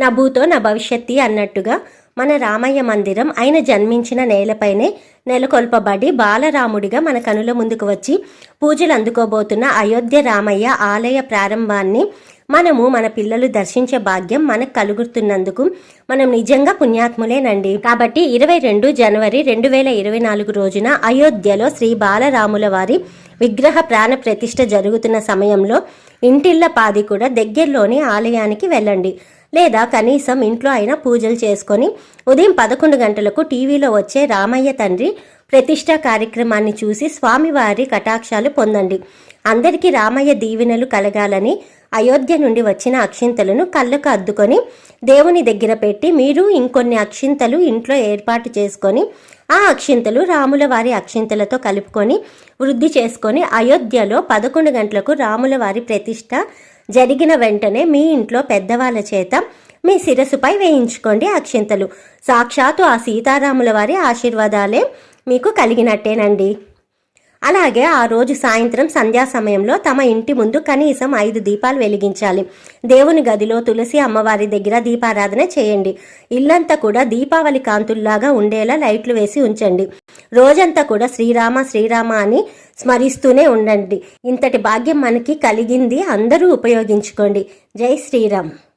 నా భూతో నా భవిష్యత్తి అన్నట్టుగా మన రామయ్య మందిరం ఆయన జన్మించిన నేలపైనే నెలకొల్పబడి బాలరాముడిగా మన కనుల ముందుకు వచ్చి పూజలు అందుకోబోతున్న అయోధ్య రామయ్య ఆలయ ప్రారంభాన్ని మనము మన పిల్లలు దర్శించే భాగ్యం మనకు కలుగుతున్నందుకు మనం నిజంగా పుణ్యాత్ములేనండి. కాబట్టి ఇరవై రెండు జనవరి రెండు వేల ఇరవై నాలుగు రోజున అయోధ్యలో శ్రీ బాలరాముల వారి విగ్రహ ప్రాణ ప్రతిష్ఠ జరుగుతున్న సమయంలో ఇంటిళ్ళ పాది కూడా దగ్గరలోని ఆలయానికి వెళ్ళండి. లేదా కనీసం ఇంట్లో అయినా పూజలు చేసుకొని ఉదయం పదకొండు గంటలకు టీవీలో వచ్చే రామయ్య తండ్రి ప్రతిష్టా కార్యక్రమాన్ని చూసి స్వామివారి కటాక్షాలు పొందండి. అందరికీ రామయ్య దీవెనలు కలగాలని అయోధ్య నుండి వచ్చిన అక్షింతలను కళ్ళకు అద్దుకొని దేవుని దగ్గర పెట్టి మీరు ఇంకొన్ని అక్షింతలు ఇంట్లో ఏర్పాటు చేసుకొని ఆ అక్షింతలు రాముల వారి అక్షింతలతో కలుపుకొని వృద్ధి చేసుకొని అయోధ్యలో పదకొండు గంటలకు రాముల వారి ప్రతిష్ట జరిగిన వెంటనే మీ ఇంట్లో పెద్దవాళ్ళ చేత మీ శిరస్సుపై వేయించుకోండి అక్షింతలు. సాక్షాత్తు ఆ సీతారాముల వారి ఆశీర్వాదాలే మీకు కలిగినట్టేనండి. అలాగే ఆ రోజు సాయంత్రం సంధ్యా సమయంలో తమ ఇంటి ముందు కనీసం ఐదు దీపాలు వెలిగించాలి. దేవుని గదిలో తులసి అమ్మవారి దగ్గర దీపారాధన చేయండి. ఇల్లంతా కూడా దీపావళి కాంతుల్లాగా ఉండేలా లైట్లు వేసి ఉంచండి. రోజంతా కూడా శ్రీరామ శ్రీరామ అని స్మరిస్తూనే ఉండండి. ఇంతటి భాగ్యం మనకి కలిగింది అందరూ ఉపయోగించుకోండి. జై శ్రీరామ్.